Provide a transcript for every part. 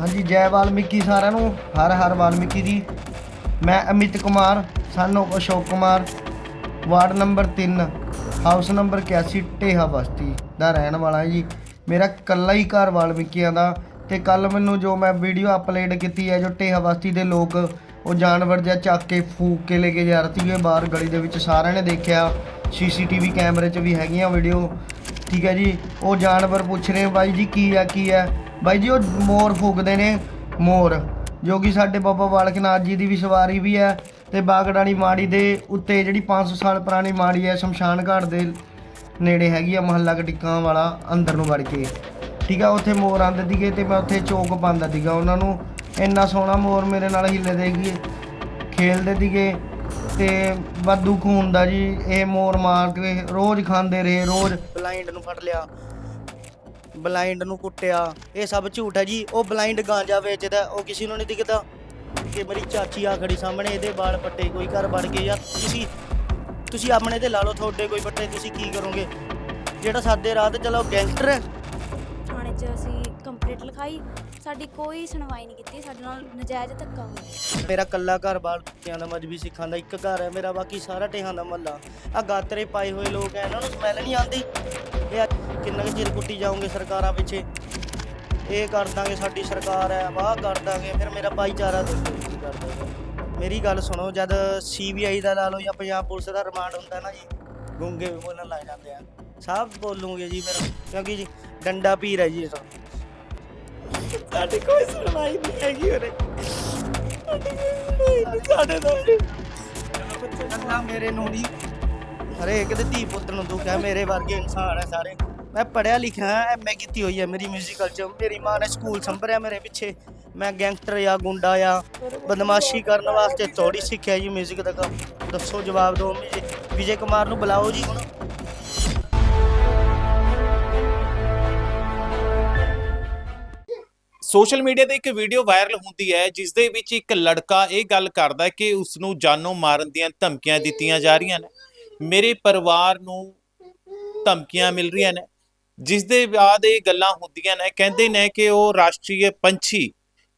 ਹਾਂਜੀ, ਜੈ ਵਾਲਮੀਕੀ ਸਾਰਿਆਂ ਨੂੰ, ਹਰ ਹਰ ਵਾਲਮੀਕੀ ਜੀ। ਮੈਂ ਅਮਿਤ ਕੁਮਾਰ ਸਾਨੂੰ Ashok Kumar, ward number 3 house number 81 Dheha ਬਸਤੀ ਦਾ ਰਹਿਣ ਵਾਲਾ ਜੀ। ਮੇਰਾ ਕੱਲਾ ਹੀ ਘਰ ਵਾਲਮੀਕੀਆਂ ਦਾ ਤੇ ਕੱਲ ਮੈਨੂੰ ਜੋ ਮੈਂ ਵੀਡੀਓ ਅਪਲੋਡ ਕੀਤੀ ਹੈ, ਜੋ ਢੇਹਾ ਬਸਤੀ ਦੇ ਲੋਕ, ਉਹ ਜਾਨਵਰ ਜਿਹਾ ਚੱਕ ਕੇ ਫੂਕ ਕੇ ਲੈ ਕੇ ਜਾ ਰਹੀ ਸੀਗੇ ਬਾਹਰ ਗਲੀ ਦੇ ਵਿੱਚ। ਸਾਰਿਆਂ ਨੇ ਦੇਖਿਆ ਸੀਸੀਟੀਵੀ ਕੈਮਰੇ 'ਚ ਵੀ ਹੈਗੀਆਂ ਵੀਡੀਓ ਠੀਕ ਹੈ ਜੀ, ਉਹ ਜਾਨਵਰ ਪੁੱਛ ਰਹੇ ਬਾਈ ਜੀ, ਕੀ ਆ ਕੀ ਆ? ਬਾਈ ਜੀ, ਉਹ ਮੋਰ ਫੂਕਦੇ ਨੇ, ਮੋਰ। ਜੋ ਕਿ ਸਾਡੇ ਬਾਬਾ ਬਾਲਕ ਨਾਥ ਜੀ ਦੀ ਵੀ ਸਵਾਰੀ ਵੀ ਹੈ ਤੇ ਬਾਗੜਾਣੀ ਮਾੜੀ ਦੇ ਉੱਤੇ ਜਿਹੜੀ 500 ਸਾਲ ਪੁਰਾਣੀ ਮਾੜੀ ਹੈ, ਸ਼ਮਸ਼ਾਨ ਘਾਟ ਦੇ ਨੇੜੇ ਹੈਗੀ ਆ ਮਹੱਲਾ ਕਟਿੱਕਾਂ ਵਾਲਾ, ਅੰਦਰ ਨੂੰ ਵੜ ਕੇ। ਠੀਕ ਆ, ਉੱਥੇ ਮੋਰ ਆਂਦੇ ਸੀਗੇ ਤੇ ਮੈਂ ਉੱਥੇ ਚੌਕ ਪਾਉਂਦਾ ਸੀਗਾ। ਉਹਨਾਂ ਨੂੰ ਇੰਨਾ ਸੋਹਣਾ ਮੋਰ ਮੇਰੇ ਨਾਲ ਹਿੱਲੇ ਦੇਗੀ ਖੇਲਦੇ ਸੀਗੇ ਤੇ ਵਾਧੂ ਖੂਨ ਦਾ ਜੀ, ਇਹ ਮੋਰ ਮਾਰ ਕੇ ਰੋਜ਼ ਖਾਂਦੇ ਰਹੇ, ਰੋਜ਼ ਬਲਾਈਂਡ ਨੂੰ ਫੜ ਲਿਆ। ਬਲਾਈਂਡ ਨੂੰ ਕੁੱਟਿਆ। ਇਹ ਸਭ ਝੂਠ ਹੈ ਜੀ। ਉਹ ਬਲਾਈਂਡ ਗਾਂਜਾ ਵੇਚਦਾ ਉਹ ਕਿਸੇ ਨੂੰ ਨਹੀਂ ਦਿਖਦਾ। ਕਿ ਮੇਰੀ ਚਾਚੀ ਆ ਖੜੀ ਸਾਹਮਣੇ ਇਹਦੇ ਵਾਲ ਪੱਟੇ ਕੋਈ ਘਰ ਵੜ ਕੇ ਜਾਂ ਤੁਸੀਂ ਤੁਸੀਂ ਆਪਣੇ ਤੇ ਲਾ ਲਓ ਤੁਹਾਡੇ ਕੋਈ ਪੱਟੇ ਤੁਸੀਂ ਕੀ ਕਰੋਗੇ? ਜਿਹੜਾ ਸਾਦੇ ਰਾਹ ਤੇ ਚਲੋ ਗੈਂਗਸਟਰ ਹੈ। ਥਾਣੇ 'ਚ ਅਸੀਂ ਕੰਪਲੀਟ ਲਿਖਾਈ। ਸਾਡੀ ਕੋਈ ਸੁਣਵਾਈ ਨਹੀਂ ਕੀਤੀ। ਸਾਡੇ ਨਾਲ ਨਜਾਇਜ਼ ਧੱਕਾ ਹੋਇਆ। ਮੇਰਾ ਕੱਲਾ ਘਰ ਬਾਲ ਕੁੱਤਿਆਂ ਦਾ ਮਜਬੀ ਸਿੱਖਾਂ ਦਾ ਇੱਕ ਘਰ ਹੈ। ਮੇਰਾ ਬਾਕੀ ਸਾਰਾ ਟੇਹਾਂ ਦਾ ਮਹੱਲਾ। ਆ ਗਾਤਰੇ ਪਾਏ ਹੋਏ ਲੋਕ ਐ ਇਹਨਾਂ ਨੂੰ ਸਮੈਲ ਨਹੀਂ ਆਉਂਦੀ। ਇਹ ਕਿੰਨਾ ਕੁ ਚਿਰ ਕੁੱਟੀ ਜਾਓਗੇ ਸਰਕਾਰਾਂ ਪਿੱਛੇ? ਇਹ ਕਰ ਦਾਂਗੇ ਸਾਡੀ ਸਰਕਾਰ ਹੈ ਵਾਹ ਕਰ ਦਾਂਗੇ ਫਿਰ ਮੇਰਾ ਭਾਈਚਾਰਾ ਦੱਸੋ ਕੀ ਕਰ ਦਾਂਗੇ? ਮੇਰੀ ਗੱਲ ਸੁਣੋ ਜਦ ਸੀਬੀਆਈ ਦਾ ਲਾ ਲਓ ਜਾਂ ਪੰਜਾਬ ਪੁਲਿਸ ਦਾ ਰਿਮਾਂਡ ਹੁੰਦਾ ਨਾ ਜੀ ਗੁੰਗੇ ਵੀ ਬੋਲਣ ਲੱਗ ਜਾਂਦੇ ਆ। ਸਭ ਬੋਲੂਗੇ ਜੀ ਫਿਰ ਕਿਉਂਕਿ ਜੀ ਡੰਡਾ ਪੀਰ ਹੈ ਜੀ ਇਹ ਸਾਡੀ ਕੋਈ ਸੁਣਵਾਈ ਨਹੀਂ ਹੈਗੀ ਉਰੇ। ਸਾਡੇ ਅੱਲਾ ਮੇਰੇ ਨੂੰ ਨਹੀਂ। ਹਰੇਕ ਦੇ ਧੀ ਪੁੱਤ ਨੂੰ ਦੁੱਖ ਹੈ ਮੇਰੇ ਵਰਗੇ ਇਨਸਾਨ ਹੈ ਸਾਰੇ। ਮੈਂ ਪੜਿਆ ਲਿਖਿਆ ਹਾਂ ਐਮਏ ਕੀਤੀ ਹੋਈ ਹੈ ਮੇਰੀ ਮਿਊਜ਼ੀਕਲ ਚ। ਮੇਰੀ ਮਾਂ ਨੇ ਸਕੂਲ ਸੰਭਰਿਆ ਮੇਰੇ ਪਿੱਛੇ। ਮੈਂ ਗੈਂਗਸਟਰ ਜਾਂ ਗੁੰਡਾ ਆ, ਬਦਮਾਸ਼ੀ ਕਰਨ ਵਾਸਤੇ ਥੋੜੀ ਸਿੱਖਿਆ ਜੀ ਮਿਊਜ਼ਿਕ ਦਾ ਕੰਮ। ਦੱਸੋ ਜਵਾਬ ਦਿਓ ਵਿਜੇ ਕੁਮਾਰ ਨੂੰ ਬੁਲਾਓ ਜੀ ਹੁਣ। ਸੋਸ਼ਲ ਮੀਡੀਆ ਤੇ ਇੱਕ ਵੀਡੀਓ ਵਾਇਰਲ ਹੁੰਦੀ ਹੈ ਜਿਸ ਦੇ ਵਿੱਚ ਇੱਕ ਲੜਕਾ ਇਹ ਗੱਲ ਕਰਦਾ ਕਿ ਉਸ ਨੂੰ ਜਾਨੋਂ ਮਾਰਨ ਦੀਆਂ ਧਮਕੀਆਂ ਦਿੱਤੀਆਂ ਜਾ ਰਹੀਆਂ ਨੇ। ਮੇਰੇ ਪਰਿਵਾਰ ਨੂੰ ਧਮਕੀਆਂ ਮਿਲ ਰਹੀਆਂ ਨੇ। ਜਿਸ ਦੇ ਬਾਅਦ ਇਹ ਗੱਲਾਂ ਹੁੰਦੀਆਂ ਨੇ, ਕਹਿੰਦੇ ਨੇ ਕਿ ਉਹ ਰਾਸ਼ਟਰੀ ਪੰਛੀ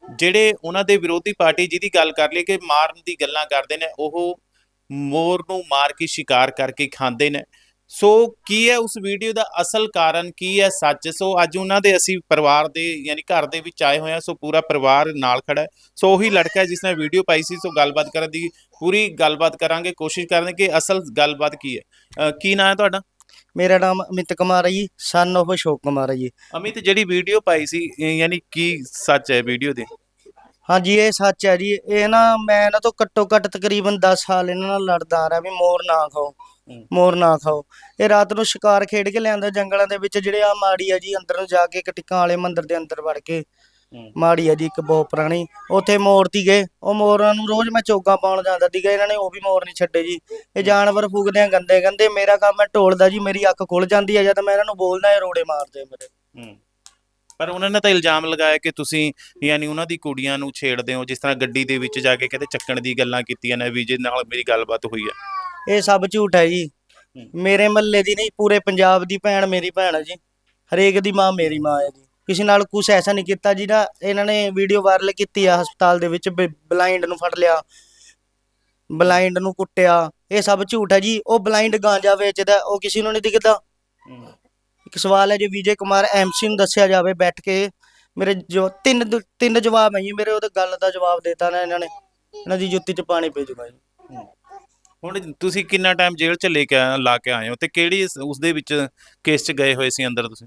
ਜਿਹੜੇ ਉਹਨਾਂ ਦੇ ਵਿਰੋਧੀ ਪਾਰਟੀ ਜਿਹਦੀ ਗੱਲ ਕਰ ਲਈ ਕਿ ਮਾਰਨ ਦੀ ਗੱਲਾਂ ਕਰਦੇ ਨੇ, ਉਹ ਮੋਰ ਨੂੰ ਮਾਰ ਕੇ ਸ਼ਿਕਾਰ ਕਰਕੇ ਖਾਂਦੇ ਨੇ। ਸੋ ਕੀ ਹੈ ਉਸ ਵੀਡੀਓ ਦਾ ਅਸਲ ਕਾਰਨ ਕੀ ਹੈ, ਸੱਚ? ਸੋ ਅੱਜ ਉਹਨਾਂ ਦੇ ਅਸੀਂ ਪਰਿਵਾਰ ਦੇ ਯਾਨੀ ਘਰ ਦੇ ਵਿੱਚ ਆਏ ਹੋਏ ਹਾਂ, ਸੋ ਪੂਰਾ ਪਰਿਵਾਰ ਨਾਲ ਖੜਾ ਹੈ। ਸੋ ਉਹੀ ਲੜਕਾ ਹੈ ਜਿਸ ਨੇ ਵੀਡੀਓ ਪਾਈ ਸੀ, ਸੋ ਗੱਲਬਾਤ ਕਰਨ ਦੀ ਪੂਰੀ ਗੱਲਬਾਤ ਕਰਾਂਗੇ, ਕੋਸ਼ਿਸ਼ ਕਰਾਂਗੇ ਕਿ ਅਸਲ ਗੱਲਬਾਤ ਕੀ ਹੈ। ਕੀ ਨਾਮ ਹੈ ਤੁਹਾਡਾ? ਮੇਰਾ ਨਾਮ ਅਮਿਤ ਕੁਮਾਰ ਹੈ ਜੀ ਸਨ of ਅਸ਼ੋਕ ਕੁਮਾਰ ਹੈ ਜੀ। ਅਮਿਤ ਜਿਹੜੀ ਵੀਡੀਓ ਪਾਈ ਸੀ ਇਹ ਯਾਨੀ ਕੀ ਸੱਚ ਹੈ ਵੀਡੀਓ ਦੇ? ਹਾਂਜੀ ਇਹ ਸੱਚ ਹੈ ਜੀ। ਇਹ ਨਾ ਮੈਂ ਇਹਨਾਂ ਤੋਂ ਘੱਟੋ ਘੱਟ ਤਕਰੀਬਨ 10 ਸਾਲ ਇਹਨਾਂ ਨਾਲ ਲੜਦਾ ਆ ਰਿਹਾ ਵੀ ਮੋਰ ਨਾ ਖਾਓ ਹੂੰ। ਮੋਰ ਨਾ ਖਾਓ। ਇਹ ਰਾਤ ਨੂੰ ਸ਼ਿਕਾਰ ਖੇਡ ਕੇ ਲਿਆਂਦਾ ਜੰਗਲਾਂ ਦੇ ਵਿੱਚ ਜਿਹੜੇ ਆ ਮਾੜੀ ਆ ਜੀ ਅੰਦਰ ਨੂੰ ਜਾ ਕੇ ਕਟਿਕਾਂ ਵਾਲੇ ਮੰਦਿਰ ਦੇ ਅੰਦਰ ਵੜ ਕੇ। ਮਾੜੀ ਆ ਜੀ ਇੱਕ ਬਹੁਤ ਪੁਰਾਣੀ। ਉੱਥੇ ਮੋਰ ਤੀਗੇ ਉਹ ਮੋਰਾਂ ਨੂੰ ਰੋਜ਼ ਮੈਂ ਚੋਗਾ ਪਾਉਣ ਜਾਂਦਾ ਸੀਗਾ। ਇਹਨਾਂ ਨੇ ਉਹ ਵੀ ਮੋਰ ਨਹੀਂ ਛੱਡੇ ਜੀ। ਇਹ ਜਾਨਵਰ ਫੂਕਦੇ ਆ ਗੰਦੇ ਗੰਦੇ। ਮੇਰਾ ਕੰਮ ਹੈ ਢੋਲਦਾ ਜੀ। ਮੇਰੀ ਅੱਖ ਖੁੱਲ ਜਾਂਦੀ ਹੈ ਜਦ ਮੈਂ ਇਹਨਾਂ ਨੂੰ ਬੋਲਦਾ ਇਹ ਰੋੜੇ ਮਾਰਦੇ ਆ ਮੇਰੇ। ਪਰ ਉਹਨਾਂ ਨੇ ਤਾਂ ਇਲਜ਼ਾਮ ਲਗਾਇਆ ਕਿ ਤੁਸੀਂ ਯਾਨੀ ਉਹਨਾਂ ਦੀ ਕੁੜੀਆਂ ਨੂੰ ਛੇੜਦੇ ਹੋ। ਜਿਸ ਤਰ੍ਹਾਂ ਗੱਡੀ ਦੇ ਵਿੱਚ ਜਾ ਕੇ ਕਹਿੰਦੇ ਚੱਕਣ ਦੀ ਗੱਲਾਂ ਕੀਤੀਆਂ ਨੇ ਵੀ ਜਿਹਦੇ ਨਾਲ ਮੇਰੀ ਗੱਲਬਾਤ ਹੋਈ ਹੈ ਇਹ ਸਭ ਝੂਠ ਹੈ ਜੀ। ਮੇਰੇ ਮਹੱਲੇ ਦੀ ਨਹੀਂ ਪੂਰੇ ਪੰਜਾਬ ਦੀ ਭੈਣ ਮੇਰੀ ਭੈਣ ਹੈ ਜੀ। ਹਰੇਕ ਦੀ ਮਾਂ ਮੇਰੀ ਮਾਂ ਹੈ ਜੀ। ਕਿਸੇ ਨਾਲ ਕੁਝ ਐਸਾ ਨਹੀਂ ਕੀਤਾ ਜਿਹੜਾ ਇਹਨਾਂ ਨੇ ਵੀਡੀਓ ਵਾਇਰਲ ਕੀਤੀ ਆ ਹਸਪਤਾਲ ਦੇ ਵਿੱਚ ਬਲਾਈਂਡ ਨੂੰ ਫੜ ਲਿਆ ਬਲਾਈਂਡ ਨੂੰ ਕੁੱਟਿਆ ਇਹ ਸਭ ਝੂਠ ਹੈ ਜੀ ਉਹ ਬਲਾਈਂਡ ਗਾਂਜਾ ਵੇਚਦਾ ਉਹ ਕਿਸੇ ਨੂੰ ਨਹੀਂ ਦਿਖਦਾ। ਇੱਕ ਸਵਾਲ ਹੈ ਜੇ ਵਿਜੇ ਕੁਮਾਰ ਐਮਸੀ ਨੂੰ ਦੱਸਿਆ ਜਾਵੇ ਬੈਠ ਕੇ ਮੇਰੇ ਜੋ ਤਿੰਨ ਤਿੰਨ ਜਵਾਬ ਹੈ ਜੀ ਮੇਰੇ ਉਹਦੇ ਗੱਲ ਦਾ ਜਵਾਬ ਦੇਤਾ ਨਾ ਇਹਨਾਂ ਨੇ ਇਹਨਾਂ ਦੀ ਜੁੱਤੀ 'ਚ ਪਾਣੀ ਪੈ ਜੂਗਾ ਜੀ। ਹੁਣ ਤੁਸੀਂ ਕਿੰਨਾ ਟਾਈਮ ਜੇਲ੍ਹ ਚ ਲੈ ਕੇ ਆਏ- ਲਾ ਕੇ ਆਏ ਹੋ ਤੇ ਕਿਹੜੀ ਉਸ ਦੇ ਵਿੱਚ ਕੇਸ ਚ ਗਏ ਹੋਏ ਸੀ ਅੰਦਰ ਤੁਸੀਂ?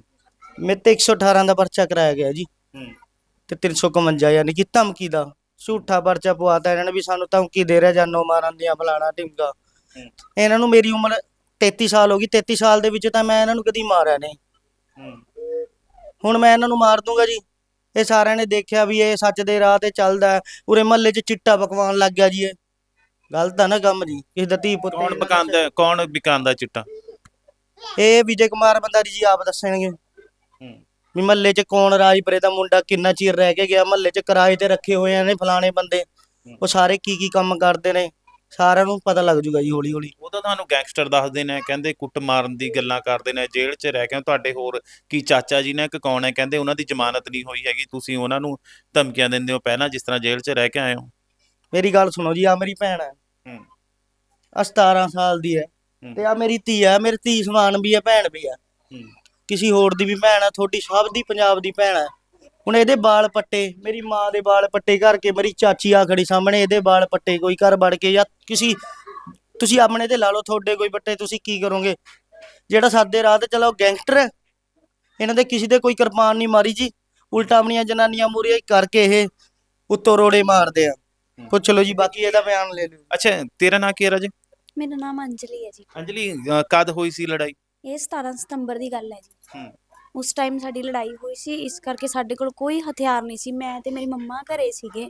ਮੇਰੇ ਤੇ 118 ਦਾ ਪਰਚਾ ਕਰਾਇਆ ਗਿਆ ਜੀ। ਤੇ 351 ਯਾਨੀ ਕਿ ਧਮਕੀ ਦਾ। ਝੂਠਾ ਪਰਚਾ ਪਵਾਤਾ ਇਹਨਾਂ ਨੇ ਵੀ ਸਾਨੂੰ ਧਮਕੀ ਦੇ ਰਿਹਾ ਜਾਨੋਂ ਮਾਰਨ ਦੀਆਂ ਫਲਾਣਾ ਢਿੰਗਾ ਹੂੰ। ਇਹਨਾਂ ਨੂੰ ਮੇਰੀ ਉਮਰ 33 ਸਾਲ ਹੋ ਗਈ। 33 ਸਾਲ ਦੇ ਵਿੱਚ ਤਾਂ ਮੈਂ ਇਹਨਾਂ ਨੂੰ ਕਦੀ ਮਾਰਿਆ ਨਹੀਂ। ਹੁਣ ਮੈਂ ਇਹਨਾਂ ਨੂੰ ਮਾਰ ਦੂੰਗਾ ਜੀ। ਇਹ ਸਾਰਿਆਂ ਨੇ ਦੇਖਿਆ ਵੀ ਇਹ ਸੱਚ ਦੇ ਰਾਹ ਤੇ ਚੱਲਦਾ ਹੈ। ਉਰੇ ਮਹੱਲੇ 'ਚ ਚਿੱਟਾ ਪਕਵਾਨ ਲੱਗ ਗਿਆ ਜੀ ਇਹ। ਗਲਤ ਆ ਨਾ ਕੰਮ ਜੀ। ਕਿਸੇ ਦਾ ਧੀ ਪੁੱਤ ਕੌਣ ਪਕਾਉਂਦਾ ਕੌਣ ਵਿਕਾਉਂਦਾ ਚਿੱਟਾ? ਇਹ ਵਿਜੇ ਕੁਮਾਰ ਬੰਦਾਰੀ ਜੀ ਆਪ ਦੱਸਣਗੇ। ਵੀ ਮਹੱਲੇ 'ਚ ਕੌਣ ਰਾਜਪੁਰੇ ਦਾ ਮੁੰਡਾ ਕਿੰਨਾ ਚਿਰ ਰਹਿ ਕੇ ਗਿਆ ਮਹੱਲੇ 'ਚ ਕਿਰਾਏ ਤੇ ਰੱਖੇ ਹੋਏ ਆ ਨੇ ਫਲਾਣੇ ਬੰਦੇ। ਉਹ ਸਾਰੇ ਕੀ ਕੀ ਕੰਮ ਕਰਦੇ ਨੇ ਸਾਰਿਆਂ ਨੂੰ ਪਤਾ ਲੱਗ ਜੂਗਾ ਜੀ ਹੌਲੀ ਹੌਲੀ ਉਹ ਤਾਂ ਤੁਹਾਨੂੰ ਗੈਂਗਸਟਰ ਦੱਸਦੇ ਨੇ ਕਹਿੰਦੇ ਕੁੱਟ ਮਾਰਨ ਦੀ ਗੱਲਾਂ ਕਰਦੇ ਨੇ ਜੇਲ੍ਹ 'ਚ ਰਹਿ ਕੇ ਤੁਹਾਡੇ ਹੋਰ ਕੀ ਚਾਚਾ ਜੀ ਨੇ ਕਿ ਕੌਣ ਹੈ ਕਹਿੰਦੇ ਉਹਨਾਂ ਦੀ ਜ਼ਮਾਨਤ ਨਹੀਂ ਹੋਈ ਹੈਗੀ ਤੁਸੀਂ ਉਹਨਾਂ ਨੂੰ ਧਮਕੀਆਂ ਦਿੰਦੇ ਹੋ ਪਹਿਲਾਂ ਜਿਸ ਤਰ੍ਹਾਂ ਜੇਲ੍ਹ 'ਚ ਰਹਿ ਕੇ ਆਏ ਹੋ। ਮੇਰੀ ਗੱਲ ਸੁਣੋ ਜੀ ਆ ਮੇਰੀ ਭੈਣ ਹੈ। ਹੂੰ। ਆ 17 ਸਾਲ ਦੀ ਹੈ ਹੂੰ। ਤੇ ਆ ਮੇਰੀ ਧੀ ਹੈ ਮੇਰੀ ਧੀ ਸਮਾਨ ਵੀ ਹੈ ਭੈਣ ਵੀ ਹੈ। ਹੂੰ। ਕਿਸੇ ਹੋਰ ਦੀ ਵੀ ਭੈਣ ਹੈ ਤੁਹਾਡੀ ਸਭ ਦੀ ਪੰਜਾਬ ਦੀ ਭੈਣ ਹੈ ਹੁਣ ਇਹਦੇ ਵਾਲ ਪੱਟੇ ਮੇਰੀ ਮਾਂ ਦੇ ਵਾਲ ਪੱਟੇ ਕਰਕੇ ਮੇਰੀ ਚਾਚੀ ਆ ਖੜੀ ਸਾਹਮਣੇ ਇਹਦੇ ਵਾਲ ਪੱਟੇ ਕੋਈ ਘਰ ਵੜ ਕੇ ਜਾਂ ਕਿਸੇ ਤੁਸੀਂ ਆਪਣੇ ਤੇ ਲਾ ਲਓ ਤੁਹਾਡੇ ਕੋਈ ਪੱਟੇ ਤੁਸੀਂ ਕੀ ਕਰੋਗੇ? ਜਿਹੜਾ ਸਾਦੇ ਰਾਹ ਤੇ ਚਲੋ ਗੈਂਗਸਟਰ ਹੈ ਇਹਨਾਂ ਦੇ ਕਿਸੇ ਦੇ ਕੋਈ ਕਿਰਪਾਨ ਨਹੀਂ ਮਾਰੀ ਜੀ। ਉਲਟਾ ਆਪਣੀਆਂ ਜਨਾਨੀਆਂ ਮੂਰੇ ਕਰਕੇ ਇਹ ਉੱਤੋਂ ਰੋੜੇ ਮਾਰਦੇ ਆ। ਪੁੱਛ ਲਓ ਜੀ ਬਾਕੀ ਇਹਦਾ ਬਿਆਨ ਲੈ ਲਿਓ। ਅੱਛਾ ਤੇਰਾ ਨਾਂ ਕੀ ਹੈ ਰਾਜੇ? ਮੇਰਾ ਨਾਮ ਅੰਜਲੀ ਹੈ ਜੀ। ਅੰਜਲੀ ਅ, ਕਦ ਹੋਈ ਸੀ ਲੜਾਈ? ਇਹ 17 ਸਤੰਬਰ ਦੀ ਗੱਲ ਹੈ ਜੀ। ਉਸ ਟਾਈਮ ਸਾਡੀ ਲੜਾਈ ਹੋਈ ਸੀ ਇਸ ਕਰਕੇ ਸਾਡੇ ਕੋਲ ਕੋਈ ਹਥਿਆਰ ਨਹੀਂ ਸੀ। ਮੈਂ ਤੇ ਮੇਰੀ ਮੰਮਾ ਘਰੇ ਸੀਗੇ।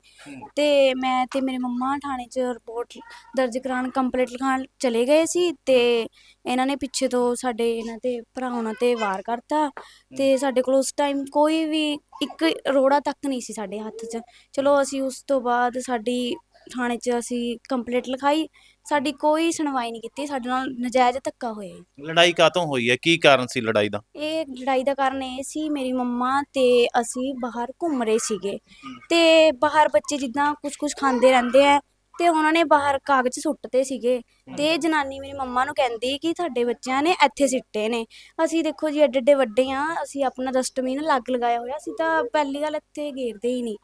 ਤੇ ਮੈਂ ਤੇ ਮੇਰੇ ਮੰਮਾ ਥਾਣੇ 'ਚ ਰਿਪੋਰਟ ਦਰਜ ਕਰਾਉਣ ਕੰਪਲੀਟ ਲਿਖਾਉਣ ਚਲੇ ਗਏ ਸੀ ਤੇ ਇਹਨਾਂ ਨੇ ਪਿੱਛੇ ਤੋਂ ਸਾਡੇ ਇਹਨਾਂ ਤੇ ਭਰਾਉਣਾ ਤੇ ਵਾਰ ਕਰਤਾ ਤੇ ਸਾਡੇ ਕੋਲ ਉਸ ਟਾਈਮ ਕੋਈ ਵੀ ਇੱਕ ਰੋੜਾ ਤੱਕ ਨਹੀਂ ਸੀ ਸਾਡੇ ਹੱਥ 'ਚ। ਚਲੋ ਅਸੀਂ ਉਸ ਤੋਂ ਬਾਅਦ ਸਾਡੀ ਥਾਣੇ 'ਚ ਅਸੀਂ ਕੰਪਲੀਟ ਲਿਖਾਈ ਸਾਡੀ ਕੋਈ ਸੁਣਵਾਈ ਨਹੀਂ ਕੀਤੀ ਸਾਡੇ ਨਾਲ ਨਜਾਇਜ਼ ਧੱਕਾ ਹੋਇਆ ਜੀ। ਲੜਾਈ ਕਾਤੋਂ ਹੋਈ ਹੈ? ਕੀ ਕਾਰਨ ਸੀ ਲੜਾਈ ਦਾ? ਇਹ ਲੜਾਈ ਦਾ ਕਾਰਨ ਇਹ ਸੀ ਮੇਰੀ ਮੰਮਾ ਤੇ ਅਸੀਂ ਬਾਹਰ ਘੁੰਮ ਰਹੇ ਸੀਗੇ। ਤੇ ਬਾਹਰ ਬੱਚੇ ਜਿੱਦਾਂ ਕੁਝ ਕੁਝ ਖਾਂਦੇ ਰਹਿੰਦੇ ਆ ਤੇ ਉਹਨਾਂ ਨੇ ਬਾਹਰ ਕਾਗਜ਼ ਸੁੱਟਦੇ ਸੀਗੇ। ਤੇ ਇਹ ਜਨਾਨੀ ਮੇਰੀ ਮੰਮਾ ਨੂੰ ਕਹਿੰਦੀ ਕਿ ਤੁਹਾਡੇ ਬੱਚਿਆਂ ਨੇ ਇੱਥੇ ਸਿੱਟੇ ਨੇ। ਅਸੀਂ ਦੇਖੋ ਜੀ ਐਡੇ ਐਡੇ ਵੱਡੇ ਆ ਅਸੀਂ ਆਪਣਾ ਡਸਟਬਿਨ ਲੱਗ ਲਗਾਇਆ ਹੋਇਆ ਅਸੀਂ ਤਾਂ ਪਹਿਲੀ ਗੱਲ ਇੱਥੇ ਗੇਰਦੇ ਹੀ ਨਹੀਂ।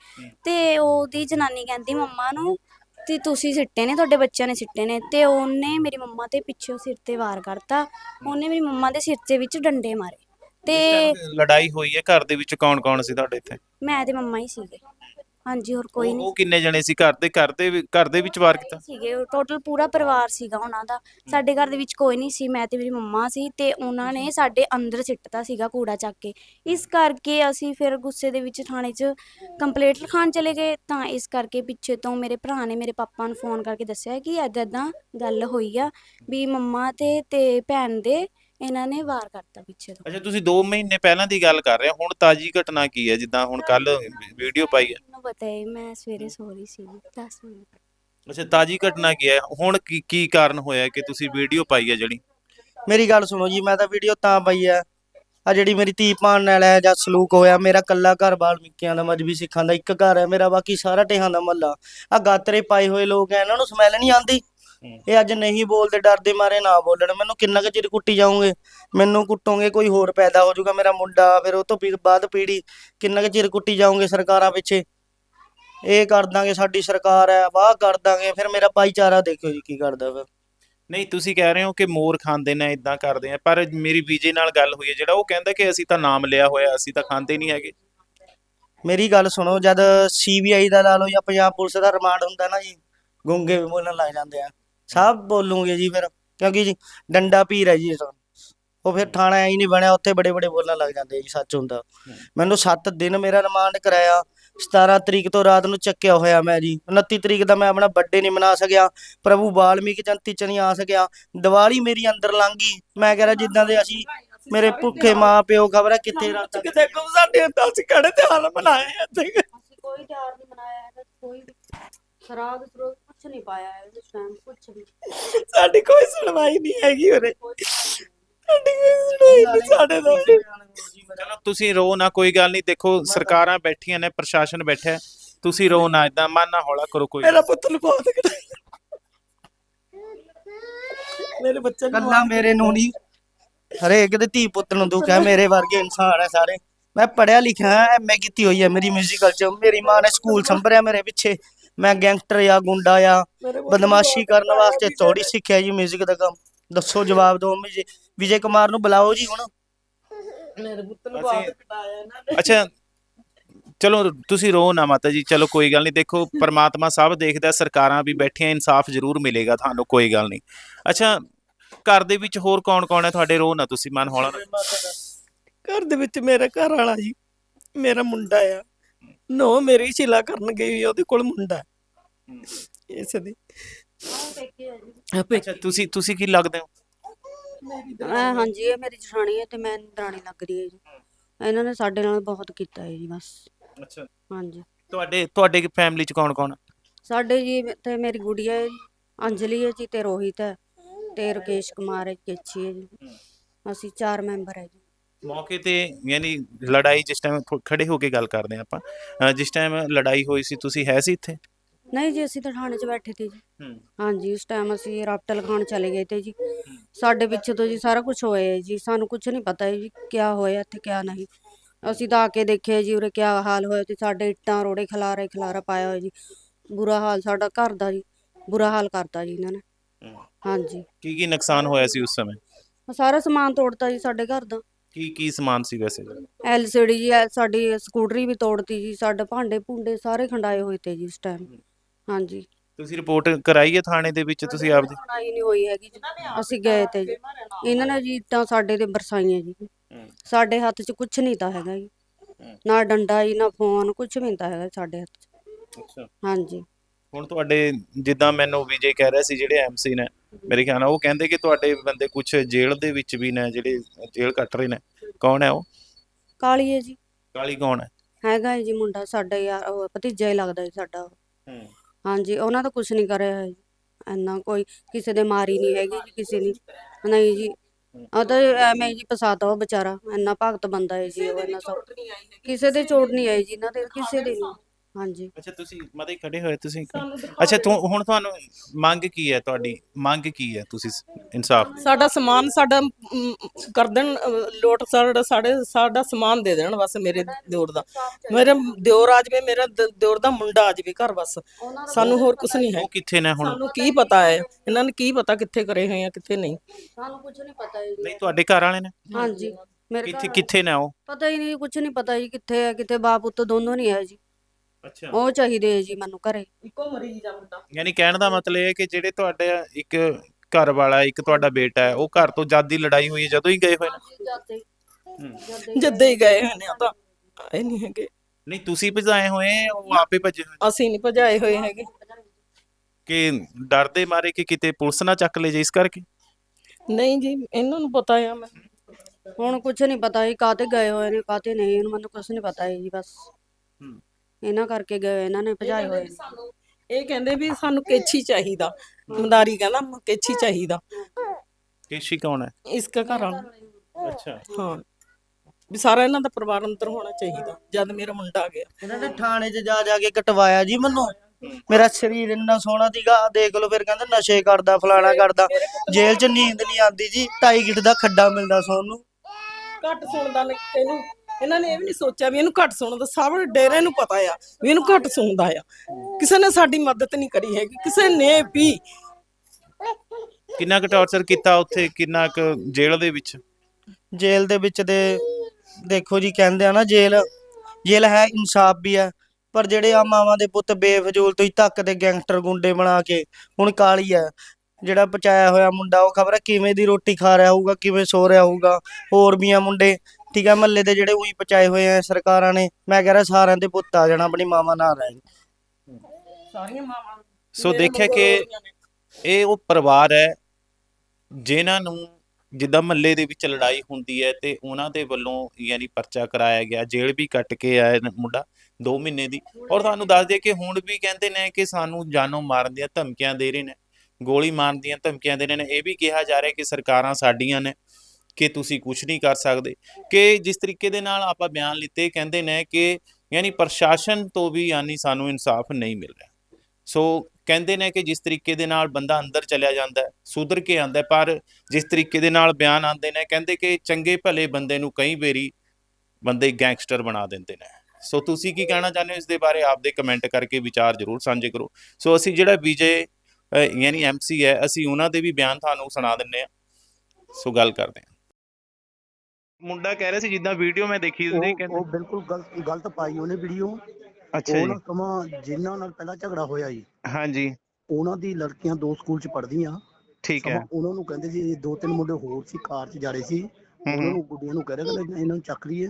ਤੇ ਉਹਦੀ ਜਨਾਨੀ ਕਹਿੰਦੀ ਮੰਮਾ ਨੂੰ ਤੇ ਤੁਸੀਂ ਸਿੱਟੇ ਨੇ ਤੁਹਾਡੇ ਬੱਚਿਆਂ ਨੇ ਸਿੱਟੇ ਨੇ ਤੇ ਉਹਨੇ ਮੇਰੀ ਮੰਮਾ ਤੇ ਪਿੱਛੋਂ ਸਿਰ ਤੇ ਵਾਰ ਕਰਤਾ। ਉਹਨੇ ਮੇਰੀ ਮੰਮਾ ਦੇ ਸਿਰ ਦੇ ਵਿੱਚ ਡੰਡੇ ਮਾਰੇ। ਤੇ ਲੜਾਈ ਹੋਈ ਹੈ ਘਰ ਦੇ ਵਿੱਚ ਕੌਣ ਕੌਣ ਸੀ ਤੁਹਾਡੇ ਇੱਥੇ? ਮੈਂ ਤੇ ਮੰਮਾ ਹੀ ਸੀਗੇ। ਹਾਂਜੀ ਹੋਰ ਕੋਈ ਉਹ- ਨਹੀਂ ਉਹ ਕਿੰਨੇ ਜਣੇ ਸੀ? ਘਰ ਦੇ ਘਰ ਦੇ ਵੀ- ਘਰ ਦੇ ਵਿੱਚ ਵਾਰ ਕੀਤਾ? ਸੀਗੇ ਟੋਟਲ ਪੂਰਾ ਪਰਿਵਾਰ ਸੀਗਾ ਉਹਨਾਂ ਦਾ। ਸਾਡੇ ਘਰ ਦੇ ਵਿੱਚ ਕੋਈ ਨਹੀਂ ਸੀ ਮੈਂ ਤੇ ਮੇਰੀ ਮੰਮਾ ਸੀ ਤੇ ਉਹਨਾਂ ਨੇ ਸਾਡੇ ਅੰਦਰ ਸਿੱਟਤਾ ਸੀਗਾ ਕੂੜਾ ਚੱਕ ਕੇ। ਇਸ ਕਰਕੇ ਅਸੀਂ ਫਿਰ ਗੁੱਸੇ ਦੇ ਵਿੱਚ ਥਾਣੇ 'ਚ ਕੰਪਲੇਂਟ ਲਿਖਾਉਣ ਚਲੇ ਗਏ। ਤਾਂ ਇਸ ਕਰਕੇ ਪਿੱਛੇ ਤੋਂ ਮੇਰੇ ਭਰਾ ਨੇ ਮੇਰੇ ਪਾਪਾ ਨੂੰ ਫੋਨ ਕਰਕੇ ਦੱਸਿਆ ਕਿ ਇੱਦਾਂ ਇੱਦਾਂ ਗੱਲ ਹੋਈ ਆ ਵੀ ਮੰਮਾ ਤੇ ਤੇ ਭੈਣ ਦੇ ਇਹਨਾਂ ਨੇ ਵਾਰ ਕਰਤਾ ਪਿੱਛੇ ਤੋਂ। ਅੱਛਾ ਤੁਸੀਂ 2 ਮਹੀਨੇ ਪਹਿਲਾਂ ਦੀ ਗੱਲ ਕਰ ਰਹੇ ਹੋ ਹੁਣ ਤਾਜੀ ਘਟਨਾ ਕੀ ਹੈ? ਜਿੱਦਾਂ ਹੁਣ ਕੱਲ ਵੀਡੀਓ ਪਾਈ ਹੈ। ਮੈਨੂੰ ਪਤਾ ਹੈ ਮੈਂ ਸਵੇਰੇ ਸੋ ਰਹੀ ਸੀ 10 ਮਿੰਟ ਅੱਛਾ ਤਾਜੀ ਘਟਨਾ ਕੀ ਹੈ? ਹੁਣ ਕੀ ਕੀ ਕਾਰਨ ਹੋਇਆ ਕਿ ਤੁਸੀਂ ਵੀਡੀਓ ਪਾਈ ਹੈ ਜਿਹੜੀ? ਮੇਰੀ ਗੱਲ ਸੁਣੋ ਜੀ ਮੈਂ ਤਾਂ ਵੀਡੀਓ ਤਾਂ ਪਾਈ ਆ ਆ ਜਿਹੜੀ ਮੇਰੀ ਧੀ ਭਾਣ ਨਾਲ ਹੈ ਜਾਂ ਸਲੂਕ ਹੋਇਆ ਮੇਰਾ ਕੱਲਾ ਘਰ ਬਾਲਮੀਕਿਆਂ ਦਾ ਮਜਬੀ ਸਿੱਖਾਂ ਦਾ ਇੱਕ ਘਰ ਹੈ ਮੇਰਾ ਬਾਕੀ ਸਾਰਾ ਟੇਹਾਂ ਦਾ ਮਹੱਲਾ। ਆ ਗਾਤਰੇ ਪਾਏ ਹੋਏ ਲੋਕ ਐ ਇਹਨਾਂ ਨੂੰ ਸਮੈਲ ਨਹੀਂ ਆਉਂਦੀ। ਇਹ ਅੱਜ ਨਹੀਂ ਬੋਲਦੇ ਡਰਦੇ ਮਾਰੇ ਨਾ ਬੋਲਣ। ਮੈਨੂੰ ਕਿੰਨਾ ਕੁ ਚਿਰ ਕੁੱਟੀ ਜਾਓਗੇ ਮੈਨੂੰ ਕੁੱਟੋਗੇ ਕੋਈ ਹੋਰ ਪੈਦਾ ਹੋ ਜਾਊਗਾ ਮੇਰਾ ਮੁੰਡਾ ਫਿਰ ਉਹ ਤੋਂ ਵੀ ਬਾਅਦ ਪੀੜੀ ਕਿੰਨਾ ਕੁ ਚਿਰ ਕੁੱਟੀ ਜਾਓਗੇ ਸਰਕਾਰਾਂ ਪਿੱਛੇ? ਇਹ ਕਰ ਦਾਂਗੇ ਸਾਡੀ ਸਰਕਾਰ ਹੈ ਵਾਹ ਕਰ ਦਾਂਗੇ ਫਿਰ ਮੇਰਾ ਭਾਈਚਾਰਾ ਦੇਖਿਓ ਜੀ ਕੀ ਕਰਦਾ ਫਿਰ ਨਹੀਂ ਤੁਸੀਂ ਕਹਿ ਰਹੇ ਹੋ ਕਿ ਮੋਰ ਖਾਂਦੇ ਨੇ ਇਦਾਂ ਕਰਦੇ ਆ ਪਰ ਮੇਰੀ ਵੀਜੇ ਨਾਲ ਗੱਲ ਹੋਈ ਹੈ ਜਿਹੜਾ ਉਹ ਕਹਿੰਦਾ ਕਿ ਅਸੀਂ ਤਾਂ ਨਾਮ ਲਿਆ ਹੋਇਆ ਅਸੀਂ ਤਾਂ ਖਾਂਦੇ ਨਹੀਂ ਹੈਗੇ। ਮੇਰੀ ਗੱਲ ਸੁਣੋ ਜਦ ਸੀਬੀਆਈ ਦਾ ਲਾ ਲਓ ਜਾਂ ਪੰਜਾਬ ਪੁਲਿਸ ਦਾ ਰਿਮਾਂਡ ਹੁੰਦਾ ਨਾ ਜੀ ਗੁੰਗੇ ਵੀ ਬੋਲਣ ਲੱਗ ਜਾਂਦੇ ਆ। ਸਭ ਬੋਲੂਗੇ ਜੀ ਫਿਰ ਕਿਉਂਕਿ ਜੀ ਡੰਡਾ ਪੀਰ ਹੈ ਜੀ ਇਹ ਤਾਂ ਉਹ ਫਿਰ ਥਾਣਾ ਐ ਹੀ ਨਹੀਂ ਬਣਿਆ ਉੱਥੇ ਬੜੇ ਬੜੇ ਬੋਲਣ ਲੱਗ ਜਾਂਦੇ ਆ ਜੀ ਸੱਚ ਹੁੰਦਾ। ਮੈਨੂੰ 7 ਦਿਨ ਮੇਰਾ ਰਿਮਾਂਡ ਕਰਾਇਆ 17 ਤਰੀਕ ਤੋਂ ਰਾਤ ਨੂੰ ਚੱਕਿਆ ਹੋਇਆ ਮੈਂ ਜੀ। 29 ਤਰੀਕ ਦਾ ਮੈਂ ਆਪਣਾ ਬਰਥਡੇ ਨਹੀਂ ਮਨਾ ਸਕਿਆ ਪ੍ਰਭੂ ਵਾਲਮੀਕ ਜਯੰਤੀ ਚ ਨਹੀਂ ਆ ਸਕਿਆ। ਦੀਵਾਲੀ ਮੇਰੀ ਅੰਦਰ ਲੰਘ ਗਈ। ਮੈਂ ਕਹਿ ਰਿਹਾ ਜਿੱਦਾਂ ਦੇ ਅਸੀਂ ਮੇਰੇ ਭੁੱਖੇ ਮਾਂ ਪਿਓ ਖਬਰ ਹੈ ਕਿੱਥੇ ਰਾਤ ਕਿਤੇ ਕੋ ਸਾਡੇ ਦਸ ਕੜੇ ਤੇ ਹਾਲ ਬਣਾਏ ਇੱਥੇ। ਅਸੀਂ ਕੋਈ ਤਿਆਰ ਨਹੀਂ ਮਨਾਇਆ ਹੈਗਾ ਕੋਈ ਵੀ। ਸ਼ਰਾਬ ਸਰੋਤ ਕੁਛ ਨਹੀਂ ਪਾਇਆ ਹੈ ਇਸ ਟਾਈਮ ਕੁਛ ਵੀ। ਸਾਡੀ ਕੋਈ ਸੁਣਵਾਈ ਨਹੀਂ ਹੈਗੀ ਉਰੇ। ਸਾਡੀ ਕੋਈ ਸੁਣਵਾਈ ਨਹੀਂ ਸਾਡੇ ਦਾ ਚਲੋ ਤੁਸੀਂ ਰੋ ਨਾ ਕੋਈ ਗੱਲ ਨਹੀਂ ਦੇਖੋ ਸਰਕਾਰਾਂ ਬੈਠੀਆਂ ਨੇ ਪ੍ਰਸ਼ਾਸਨ ਬੈਠਾ ਹੈ। ਤੁਸੀਂ ਰੋ ਨਾ ਇਦਾਂ ਮਨ ਨਾ ਹੌਲਾ ਕਰੋ ਕੋਈ ਮੇਰਾ ਪੁੱਤ ਨੂੰ ਬਹੁਤ ਮੇਰੇ ਬੱਚੇ ਨੂੰ ਕੱਲਾ ਮੇਰੇ ਨੂੰ ਨਹੀਂ ਹਰੇਕ ਦੇ ਧੀ ਪੁੱਤ ਨੂੰ ਦੁੱਖ ਹੈ ਮੇਰੇ ਵਰਗੇ ਇਨਸਾਨ ਹੈ ਸਾਰੇ। ਮੈਂ ਪੜਿਆ ਲਿਖਿਆ ਐਮਏ ਕੀਤੀ ਹੋਈ ਹੈ ਮੇਰੀ ਮਿਊਜ਼ੀਕਲ ਚ। ਮੇਰੀ ਮਾਂ ਨੇ ਸਕੂਲ ਸੰਭਰਿਆ ਮੇਰੇ ਪਿੱਛੇ। ਮੈਂ ਗੈਂਗਸਟਰ ਆ ਗੁੰਡਾ ਆ ਬਦਮਾਸ਼ੀ ਕਰਨ ਵਾਸਤੇ ਥੋੜੀ ਸਿੱਖਿਆ ਜੀ 뮤직 ਦਾ ਕੰਮ। ਦੱਸੋ ਜਵਾਬ ਦਿਓ ਵਿਜੇ ਵਿਜੇ ਕੁਮਾਰ ਨੂੰ ਬੁਲਾਓ ਜੀ ਹੁਣ। ਮੇਰੇ ਪੁੱਤ ਨੂੰ ਅਸੀਂ- ਕਟਾਇਆ ਇਹਨਾਂ ਨੇ। ਅੱਛਾ ਚਲੋ ਤੁਸੀਂ ਰੋ ਨਾ ਮਾਤਾ ਜੀ ਚਲੋ ਕੋਈ ਗੱਲ ਨਹੀਂ। ਦੇਖੋ ਪਰਮਾਤਮਾ ਸਭ ਦੇਖਦਾ ਸਰਕਾਰਾਂ ਵੀ ਬੈਠੀਆਂ ਇਨਸਾਫ ਜ਼ਰੂਰ ਮਿਲੇਗਾ ਤੁਹਾਨੂੰ ਕੋਈ ਗੱਲ ਨਹੀਂ। ਅੱਛਾ ਘਰ ਦੇ ਵਿੱਚ ਹੋਰ ਕੌਣ ਕੌਣ ਹੈ? ਤੁਹਾਡੇ ਰੋ ਨਾ ਤੁਸੀਂ ਮਨ ਹੌਲਾ ਘਰ ਦੇ ਵਿੱਚ ਮੇਰਾ ਘਰ ਵਾਲਾ ਜੀ ਮੇਰਾ ਮੁੰਡਾ ਆ। ਨੋ ਮੇਰੀ ਸ਼ਿਲਾ ਕਰਨ ਗਈ ਉਹਦੇ ਕੋਲ ਮੁੰਡਾ ਹੈ। ਇਸ ਦੀ। ਅੱਛਾ ਤੁਸੀਂ ਤੁਸੀਂ ਕੀ ਲੱਗਦੇ ਹੋ? ਐ ਹਾਂਜੀ ਇਹ ਮੇਰੀ ਜਠਾਣੀ ਹੈ ਤੇ ਮੈਂ ਦਰਾਣੀ ਲੱਗ ਰਹੀ ਹੈ ਜੀ। ਇਹਨਾਂ ਨੇ ਸਾਡੇ ਨਾਲ ਬਹੁਤ ਕੀਤਾ ਹੈ ਜੀ ਬਸ। ਅੱਛਾ। ਹਾਂਜੀ। ਤੁਹਾਡੇ ਤੁਹਾਡੇ ਫੈਮਿਲੀ ਚ ਕੌਣ ਕੌਣ ਹੈ ਸਾਡੇ ਜੀ ਤੇ ਮੇਰੀ ਗੁੜੀਆ ਹੈ ਜੀ ਅੰਜਲੀ ਹੈ ਜੀ ਤੇ ਰੋਹਿਤ ਹੈ। ਤੇ ਰਕੇਸ਼ ਕੁਮਾਰ ਹੈ ਕੇਛੀ ਹੈ ਜੀ। ਅਸੀਂ ਚਾਰ ਮੈਂਬਰ ਹੈ ਜੀ। ਮੌਕੇ ਤੇ ਯਾਨੀ ਲੜਾਈ ਜਿਸ ਟਾਈਮ ਖੜੇ ਹੋ ਕੇ ਗੱਲ ਕਰਦੇ ਹਾਂ ਆਪਾਂ ਜਿਸ ਟਾਈਮ ਲੜਾਈ ਹੋਈ ਸੀ ਤੁਸੀਂ ਹੈ ਸੀ ਇੱਥੇ? ਨਹੀਂ ਜੀ ਅਸੀਂ ਤਾਂ ਥਾਣੇ 'ਚ ਬੈਠੇ ਤੇ ਜੀ। ਹੂੰ। ਹਾਂਜੀ ਉਸ ਟਾਈਮ ਅਸੀਂ ਰਾਪਟਾ ਲਗਾਉਣ ਚਲੇ ਗਏ ਤੇ ਜੀ। ਸਾਡੇ ਪਿੱਛੇ ਤੋਂ ਜੀ ਸਾਰਾ ਕੁਝ ਹੋਇਆ ਹੈ ਜੀ ਸਾਨੂੰ ਕੁਝ ਨਹੀਂ ਪਤਾ ਜੀ ਕਿਆ ਹੋਇਆ ਇੱਥੇ ਕਿਆ ਨਹੀਂ। ਅਸੀਂ ਤਾਂ ਆ ਕੇ ਦੇਖਿਆ ਜੀ ਉਰੇ ਕਿਆ ਹਾਲ ਹੋਇਆ ਤੇ ਸਾਡੇ ਇੱਟਾਂ ਰੋੜੇ ਖਿਲਾਰੇ ਖਿਲਾਰਾ ਪਾਇਆ ਹੋਇਆ ਜੀ। ਬੁਰਾ ਹਾਲ ਸਾਡਾ ਘਰ ਦਾ ਜੀ ਬੁਰਾ ਹਾਲ ਕਰਤਾ ਜੀ ਇਹਨਾਂ ਨੇ। ਹਾਂਜੀ। ਕੀ ਕੀ ਨੁਕਸਾਨ ਹੋਇਆ ਸੀ ਉਸ ਸਮੇਂ? ਸਾਰਾ ਸਮਾਨ ਤੋੜਤਾ ਜੀ ਸਾਡੇ ਘਰ ਦਾ। ਕੀ ਕੀ ਸਮਾਨ ਸੀ ਵੈਸੇ? ਐਲਸੀਡੀ ਜੀ ਐ- ਸਾਡੀ ਸਕੂਟਰੀ ਵੀ ਤੋੜਤੀ ਜੀ ਸਾਡੇ ਭਾਂਡੇ ਭੁੰਡੇ ਸਾਰੇ ਖੰਡਾਏ ਹੋਏ ਤੇ ਜੀ ਉਸ ਟਾਈਮ ਹਾਂਜੀ। ਤੁਸੀਂ ਰਿਪੋਰਟ ਕਰਾਈ ਹੈ ਥਾਣੇ ਦੇ ਵਿੱਚ ਤੁਸੀਂ ਆਪਦੀ? ਸੁਣਾਈ ਨਹੀਂ ਹੋਈ ਹੈਗੀ ਜੀ। ਅਸੀਂ ਗਏ ਤੇ ਜੀ। ਇਹਨਾਂ ਨੇ ਜੀ ਇੱਟਾਂ ਸਾਡੇ ਤੇ ਬਰਸਾਈਆਂ ਜੀ। ਸਾਡੇ ਹੱਥ 'ਚ ਕੁਝ ਨਹੀਂ ਤਾਂ ਹੈਗਾ ਜੀ। ਨਾ ਡੰਡਾ ਜੀ ਨਾ ਫੋਨ ਕੁਝ ਵੀ ਨਹੀਂ ਤਾਂ ਹੈਗਾ ਸਾਡੇ ਹੱਥ 'ਚ। ਅੱਛਾ। ਹਾਂਜੀ। ਹੁਣ ਤੁਹਾਡੇ ਜਿੱਦਾਂ ਮੈਨੂੰ ਵਿਜੇ ਕਹਿ ਰਿਹਾ ਸੀ ਜਿਹੜੇ ਐਮਸੀ ਨੇ ਮੇਰੇ ਖਿਆਲ ਨਾਲ ਉਹ ਕਹਿੰਦੇ ਕਿ ਤੁਹਾਡੇ ਬੰਦੇ ਕੁਝ ਜੇਲ੍ਹ ਦੇ ਵਿੱਚ ਵੀ ਨੇ ਜਿਹੜੇ ਜੇਲ੍ਹ ਕੱਟ ਰਹੇ ਨੇ। ਕੌਣ ਹੈ ਉਹ? ਕਾਲੀ ਹੈ ਜੀ। ਕਾਲੀ ਕੌਣ ਹੈ? ਹੈਗਾ ਹੈ ਜੀ ਮੁੰਡਾ ਸਾਡਾ ਯਾਰ ਉਹ ਭਤੀਜਾ ਹੀ ਲੱਗਦਾ ਜੀ ਸਾਡਾ। ਉਹ। ਹਾਂਜੀ ਉਹਨਾਂ ਦਾ ਕੁਝ ਨਹੀਂ ਕਰਿਆ ਹੈ ਜੀ। ਇੰਨਾ ਕੋਈ ਕਿਸੇ ਦੇ ਮਾਰੀ ਨਹੀਂ ਹੈਗੀ ਜੀ ਕਿਸੇ ਨੇ ਨਹੀਂ ਜੀ ਉਹ ਤਾਂ ਐਵੇਂ ਜੀ ਫਸਾਤਾ ਉਹ ਵਿਚਾਰਾ। ਇੰਨਾ ਭਗਤ ਬੰਦਾ ਹੈ ਜੀ ਉਹ ਇੰਨਾ ਸਭ ਕਿਸੇ ਦੇ ਚੋਟ ਨਹੀਂ ਆਈ ਜੀ ਇਹਨਾਂ ਦੇ ਕਿਸੇ ਦੇ ਨਹੀਂ ਹਾਂਜੀ। ਅੱਛਾ ਤੁਸੀਂ ਮਤੇ ਖੜੇ ਹੋਏ ਤੁਸੀਂ ਅੱਛਾ ਤੂੰ ਹੁਣ ਤੁਹਾਨੂੰ ਮੰਗ ਕੀ ਹੈ ਤੁਹਾਡੀ? ਮੰਗ ਕੀ ਹੈ ਤੁਸੀਂ ਇਨਸਾਫ ਸਾਡਾ ਸਮਾਨ ਸਾਡਾ ਅਮ, ਕਰ ਦੇਣ ਲੋਟ ਸਾਡਾ ਸਾਡੇ ਸਾਡਾ ਸਮਾਨ ਦੇ ਦੇਣ ਬਸ ਮੇਰੇ ਦਿਓਰ ਦਾ। ਮੇਰੇ ਦਿਓਰ ਆ ਜਾਵੇ ਮੇਰਾ ਦ- ਦਿਓਰ ਦਾ ਮੁੰਡਾ ਆ ਜਾਵੇ ਘਰ ਬਸ। ਸਾਨੂੰ ਹੋਰ ਕੁਝ ਨਹੀਂ ਹੈ। ਉਹ ਕਿੱਥੇ ਨੇ ਹੁਣ? ਸਾਨੂੰ ਕੀ ਪਤਾ ਹੈ? ਇਹਨਾਂ ਨੂੰ ਕੀ ਪਤਾ ਕਿੱਥੇ ਕਰੇ ਹੋਏ ਆ ਕਿੱਥੇ ਨਹੀਂ। ਸਾਨੂੰ ਕੁਝ ਨਹੀਂ ਪਤਾ ਹੈ ਜੀ। ਨਹੀਂ ਤੁਹਾਡੇ ਘਰ ਵਾਲੇ ਨੇ? ਹਾਂਜੀ ਮੇਰੇ ਕਿੱਥੇ ਕਿੱਥੇ ਨੇ ਉਹ? ਪਤਾ ਹੀ ਨਹੀਂ ਕੁਝ ਨਹੀਂ ਪਤਾ ਜੀ ਕਿੱਥੇ ਹੈ ਕਿਤੇ ਬਾਪ ਪੁੱਤ ਦੋਨੋਂ ਨਹੀਂ ਹੈ ਜੀ। ਅੱਛਾ। ਉਹ ਚਾਹੀਦੇ ਹੈ ਜੀ ਮੈਨੂੰ ਘਰੇ। ਇੱਕੋ ਮਰੀਜ਼ ਆ ਮੁੰਡਾ। ਯਾਨੀ ਕਹਿਣ ਦਾ ਮਤਲਬ ਇਹ ਹੈ ਕਿ ਜਿਹੜੇ ਤੁਹਾਡੇ ਇੱਕ ਘਰ ਵਾਲਾ ਇੱਕ ਤੁਹਾਡਾ ਬੇਟਾ ਹੈ ਉਹ ਘਰ ਤੋਂ ਜਦ ਦੀ ਲੜਾਈ ਹੋਈ ਹੈ ਜਦੋਂ ਹੀ ਗਏ ਹੋਏ ਨੇ? ਜੱਦੇ ਹੀ। ਗਏ ਹੋਏ ਨੇ ਉਹ ਤਾਂ ਆਏ ਨਹੀਂ ਹੈਗੇ। ਨਹੀਂ ਤੁਸੀਂ ਭਜਾਏ ਹੋਏ ਉਹ ਆਪੇ ਭੱਜੇ ਹੋਏ ਅਸੀਂ ਨਹੀਂ ਭਜਾਏ ਹੋਏ ਹੈਗੇ। ਕਿ ਡਰਦੇ ਮਾਰੇ ਕਿ ਕਿਤੇ ਪੁਲਿਸ ਨਾ ਚੱਕ ਲੈ ਜੇ ਇਸ ਕਰਕੇ? ਨਹੀਂ ਜੀ ਇਹਨਾਂ ਨੂੰ ਪਤਾ ਆ ਮੈਂ। ਹੁਣ ਕੁਝ ਨਹੀਂ ਪਤਾ ਜੀ ਕਾਤੇ ਗਏ ਹੋਏ ਨੇ ਕਾਤੇ ਨਹੀਂ ਹੁਣ ਮੈਨੂੰ ਕੁਝ ਨਹੀਂ ਪਤਾ ਹੈ ਜੀ ਬਸ। ਹੂੰ। ਇਹਨਾਂ ਕਰਕੇ ਗਏ ਇਹਨਾਂ ਨੇ ਭਜਾਏ ਹੋਏ ਸਾਨੂੰ ਇਹ ਕਹਿੰਦੇ ਵੀ ਸਾਨੂੰ ਕੇਛੀ ਚਾਹੀਦਾ। ਮੰਦਾਰੀ ਕਹਿੰਦਾ ਮ- ਕੇਛੀ ਚਾਹੀਦਾ। ਕੇਸ਼ੀ ਕੌਣ ਹੈ? ਇਸਕਾ ਘਰ ਵਾਲਾ ਅੱਛਾ। ਹਾਂ। ਵੀ ਸਾਰਾ ਇਹਨਾਂ ਦਾ ਪਰਿਵਾਰ ਅੰਦਰ ਹੋਣਾ ਚਾਹੀਦਾ ਜਦ ਮੇਰਾ ਮੁੰਡਾ ਆ ਗਿਆ। ਇਹਨਾਂ ਨੇ ਥਾਣੇ 'ਚ ਜਾ ਜਾ ਕੇ ਕਟਵਾਇਆ ਜੀ ਮੈਨੂੰ। ਮੇਰਾ ਸਰੀਰ ਇੰਨਾ ਸੋਹਣਾ ਸੀਗਾ ਦੇਖ ਲਓ ਫਿਰ ਕਹਿੰਦੇ ਨਸ਼ੇ ਕਰਦਾ ਫਲਾਣਾ ਕਰਦਾ। ਜੇਲ੍ਹ 'ਚ ਨੀਂਦ ਨਹੀਂ ਆਉਂਦੀ ਜੀ ਢਾਈ ਗਿੱਟ ਦਾ ਖੱਡਾ ਮਿਲਦਾ ਸੌਣ ਨੂੰ ਘੱਟ ਸੁਣਦਾ ਨੇ ਇਹਨੂੰ ਇਹਨਾਂ ਨੇ ਇਹ ਵੀ ਨਹੀਂ ਸੋਚਿਆ ਵੀ ਇਹਨੂੰ ਘੱਟ ਸੁਣਦਾ ਸਭ ਡੇਰੇ ਨੂੰ ਪਤਾ ਆ ਵੀ ਇਹਨੂੰ ਘੱਟ ਸੁਣਦਾ ਆ। ਕਿਸੇ ਨੇ ਸਾਡੀ ਮਦਦ ਨਹੀਂ ਕਰੀ ਹੈਗੀ ਕਿਸੇ ਨੇ ਵੀ। ਕਿੰਨਾ ਕੁ ਟੌਰਚਰ ਕੀਤਾ ਉੱਥੇ ਕਿੰਨਾ ਕੁ ਜੇਲ੍ਹ ਦੇ ਵਿੱਚ? ਜੇਲ੍ਹ ਦੇ ਵਿੱਚ ਦੇ ਦੇਖੋ ਜੀ ਕਹਿੰਦੇ ਆ ਨਾ ਜੇਲ੍ਹ ਜੇਲ੍ਹ ਹੈ ਇਨਸਾਫ ਵੀ ਹੈ ਪਰ ਜਿਹੜੇ ਆ ਮਾਵਾਂ ਦੇ ਪੁੱਤ ਬੇਫਜ਼ੂਲ ਤੋਂ ਹੀ ਧੱਕ ਦੇ ਗੈਂਗਸਟਰ ਗੁੰਡੇ ਬਣਾ ਕੇ ਹੁਣ ਕਾਲੀ ਹੈ ਜਿਹੜਾ ਪਚਾਇਆ ਹੋਇਆ ਮੁੰਡਾ ਉਹ ਖਬਰ ਹੈ ਕਿਵੇਂ ਦੀ ਰੋਟੀ ਖਾ ਰਿਹਾ ਹੋਊਗਾ ਕਿਵੇਂ ਸੋ ਰਿਹਾ ਹੋਊਗਾ ਹੋਰ ਵੀ ਆ ਮੁੰਡੇ ਠੀਕ ਹੈ ਮਹੱਲੇ ਦੇ ਜਿਹੜੇ ਉਹੀ ਪਚਾਏ ਹੋਏ ਆ ਸਰਕਾਰਾਂ ਨੇ ਮੈਂ ਕਹਿ ਰਿਹਾ ਸਾਰਿਆਂ ਦੇ ਪੁੱਤ ਆ ਜਾਣਾ ਆਪਣੀ ਮਾਵਾਂ ਨਾਲ ਰਹਿ ਸਾਰੀਆਂ ਮਾਵਾਂ ਸੋ ਦੇਖਿਆ ਕਿ ਇਹ ਉਹ ਪਰਿਵਾਰ ਹੈ ਜਿਨ੍ਹਾਂ ਨੂੰ ਜਿੱਦਾਂ ਮਹੱਲੇ ਦੇ ਵਿੱਚ ਲੜਾਈ ਹੁੰਦੀ ਹੈ ਤੇ ਉਹਨਾਂ ਦੇ ਵੱਲੋਂ ਯਾਨੀ ਪਰਚਾ ਕਰਾਇਆ ਗਿਆ ਜੇਲ੍ਹ ਵੀ ਕੱਟ ਕੇ ਆਇਆ ਨ- ਮੁੰਡਾ 2 ਮਹੀਨੇ ਦੀ। ਔਰ ਤੁਹਾਨੂੰ ਦੱਸ ਦਈਏ ਕਿ ਹੁਣ ਵੀ ਕਹਿੰਦੇ ਨੇ ਕਿ ਸਾਨੂੰ ਜਾਨੋਂ ਮਾਰਨ ਦੀਆਂ ਧਮਕੀਆਂ ਦੇ ਰਹੇ ਨੇ ਗੋਲੀ ਮਾਰਨ ਦੀਆਂ ਧਮਕੀਆਂ ਦੇ ਰਹੇ ਨੇ। ਇਹ ਵੀ ਕਿਹਾ ਜਾ ਰਿਹਾ ਕਿ ਸਰਕਾਰਾਂ ਸਾਡੀਆਂ ਨੇ ਕਿ ਤੁਸੀਂ ਕੁਝ ਨਹੀਂ ਕਰ ਸਕਦੇ। ਕਿ ਜਿਸ ਤਰੀਕੇ ਦੇ ਨਾਲ ਆਪਾਂ ਬਿਆਨ ਲਿੱਤੇ ਕਹਿੰਦੇ ਨੇ ਕਿ ਯਾਨੀ ਪ੍ਰਸ਼ਾਸਨ ਤੋਂ ਵੀ ਯਾਨੀ ਸਾਨੂੰ ਇਨਸਾਫ ਨਹੀਂ ਮਿਲ ਰਿਹਾ। ਸੋ ਕਹਿੰਦੇ ਨੇ ਕਿ ਜਿਸ ਤਰੀਕੇ ਦੇ ਨਾਲ ਬੰਦਾ ਅੰਦਰ ਚਲਿਆ ਜਾਂਦਾ ਹੈ ਸੁਧਰ ਕੇ ਆਂਦਾ ਪਰ ਜਿਸ ਤਰੀਕੇ ਦੇ ਨਾਲ ਬਿਆਨ ਆਉਂਦੇ ਨੇ ਕਹਿੰਦੇ ਕਿ ਚੰਗੇ ਭਲੇ ਬੰਦੇ ਨੂੰ ਕਈ ਵਾਰੀ ਬੰਦੇ ਗੈਂਗਸਟਰ ਬਣਾ ਦਿੰਦੇ ਨੇ। ਸੋ ਤੁਸੀਂ ਕੀ ਕਹਿਣਾ ਚਾਹੁੰਦੇ ਹੋ ਇਸ ਦੇ ਬਾਰੇ? ਆਪਦੇ ਕਮੈਂਟ ਕਰਕੇ ਵਿਚਾਰ ਜ਼ਰੂਰ ਸਾਂਝੇ ਕਰੋ। ਸੋ ਅਸੀਂ ਜਿਹੜਾ ਵਿਜੇ ਅ, ਯਾਨੀ ਐਮਸੀ ਹੈ ਅਸੀਂ ਉਹਨਾਂ ਦੇ ਵੀ ਬਿਆਨ ਤੁਹਾਨੂੰ ਸੁਣਾ ਦਿੰਨੇ ਆ ਸੋ ਗੱਲ ਕਰਦੇ ਹਾਂ। ਮੁੰਡਾ ਕਹਿ ਰਿਹਾ ਸੀ ਜਿੱਦਾਂ ਵੀਡੀਓ ਮੈਂ ਦੇਖੀ ਤੁਸੀਂ ਉਹ ਕਹਿੰਦੇ ਉਹ ਬਿਲਕੁਲ ਗਲਤ ਗਲਤ ਪਾਈ ਉਹਨੇ ਵੀਡੀਓ ਅੱਛਾ ਉਹਨਾਂ ਜੀ। ਕਮਾ ਜਿਨ੍ਹਾਂ ਨਾਲ ਪਹਿਲਾਂ ਝਗੜਾ ਹੋਇਆ ਜੀ ਹਾਂਜੀ। ਉਹਨਾਂ ਦੀ ਲੜਕੀਆਂ ਦੋ ਸਕੂਲ ਚ ਪੜ੍ਹਦੀਆਂ। ਠੀਕ ਹੈ। ਸਮਾਂ ਉਹਨਾਂ ਨੂੰ ਕਹਿੰਦੇ ਸੀ ਦੋ ਤਿੰਨ ਮੁੰਡੇ ਹੋਰ ਸੀ ਕਾਰ 'ਚ ਜਾ ਰਹੇ ਸੀ। ਉਹਨਾਂ ਨੂੰ ਗੁੱਡੀਆਂ ਨੂੰ ਕਹਿ ਰਹੇ ਕਿ ਇਹਨਾਂ ਨੂੰ ਚੱਕ ਲਈਏ।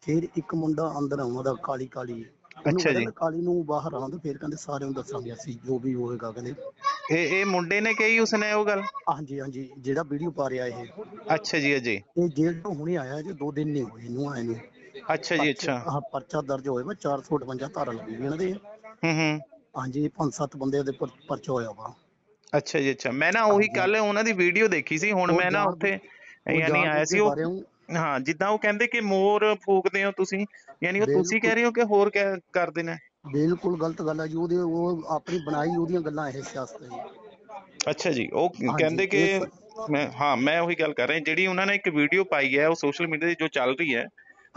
ਫਿਰ ਇੱਕ ਮੁੰਡਾ ਅੰਦਰ ਆਉਂਦਾ ਕਾਲੀ ਕਾਲੀ ਉਹਨੂੰ ਅੱਛਾ ਜੀ। ਕਾਲੀ ਨੂੰ ਬਾਹਰ ਆਉਣ ਫਿਰ ਕਹਿੰਦੇ ਸਾਰਿਆਂ ਨੂੰ ਦੱਸਾਂਗੇ ਅਸੀਂ ਜੋ ਵੀ ਹੋਏਗਾ ਕਹਿੰਦੇ। ਇਹ ਇਹ ਮੁੰਡੇ ਨੇ ਕਹੀ ਉਸਨੇ ਉਹ ਗੱਲ? ਹਾਂਜੀ ਹਾਂਜੀ ਜਿਹੜਾ ਵੀਡੀਓ ਪਾ ਰਿਹਾ ਇਹ। ਅੱਛਾ ਜੀ ਅਜੇ। ਇਹ ਜੇਲ੍ਹ ਤੋਂ ਹੁਣੇ ਆਇਆ ਜੇ ਦੋ ਦਿਨ ਨਹੀਂ ਹੋਏ ਇਹਨੂੰ ਆਏ ਨੂੰ। ਅੱਛਾ ਜੀ ਅੱਛਾ। ਆਹ ਪਰਚਾ ਦਰਜ ਹੋਇਆ ਵਾ 458 ਧਾਰਾ ਲੱਗੀ ਹੋਈ ਇਹਨਾਂ ਦੇ। ਹੂੰ ਹੂੰ। ਹਾਂਜੀ ਪੰਜ ਸੱਤ ਬੰਦੇ ਦੇ ਪਰ- ਪਰਚਾ ਹੋਇਆ ਵਾ। ਅੱਛਾ ਜੀ ਅੱਛਾ। ਮੈਂ ਨਾ ਉਹੀ ਕੱਲ ਉਹਨਾਂ ਦੀ ਵੀਡੀਓ ਦੇਖੀ ਸੀ ਹੁਣ ਮੈਂ ਨਾ ਉੱਥੇ ਉਹ ਯਾਨੀ ਜਾਣ ਆਇਆ ਬੁੱਝ ਸੀ ਕੇ ਉਹ ਪਾ ਰਹੇ ਹੋ। ਹਾਂ ਜਿੱਦਾਂ ਉਹ ਕਹਿੰਦੇ ਕਿ ਮੋਰ ਫੂਕਦੇ ਹੋ ਤੁਸੀਂ ਯਾਨੀ ਉਹ ਤੁਸੀਂ। ਕਹਿ ਰਹੇ ਹੋ ਕਿ ਹੋਰ ਕਹਿ ਕਰਦੇ ਨੇ ਬਿਲਕੁਲ ਗਲਤ ਗੱਲ ਹੈ ਜੀ ਉਹਦੇ ਉਹ ਆਪਣੀ ਬਣਾਈ ਉਹਦੀਆਂ ਗੱਲਾਂ ਇਹ ਸਿਆਸਤ ਹੈ ਜੀ ਅੱਛਾ ਜੀ ਉਹ ਕਹਿੰਦੇ ਕਿ ਇਹ ਮੈਂ ਹਾਂ ਮੈਂ ਉਹੀ ਗੱਲ ਕਰ ਰਿਹਾ ਜਿਹੜੀ ਉਹਨਾਂ ਨੇ ਇੱਕ ਵੀਡੀਓ ਪਾਈ ਹੈ ਉਹ ਸੋਸ਼ਲ ਮੀਡੀਆ ਤੇ ਜੋ ਚੱਲ ਰਹੀ ਹੈ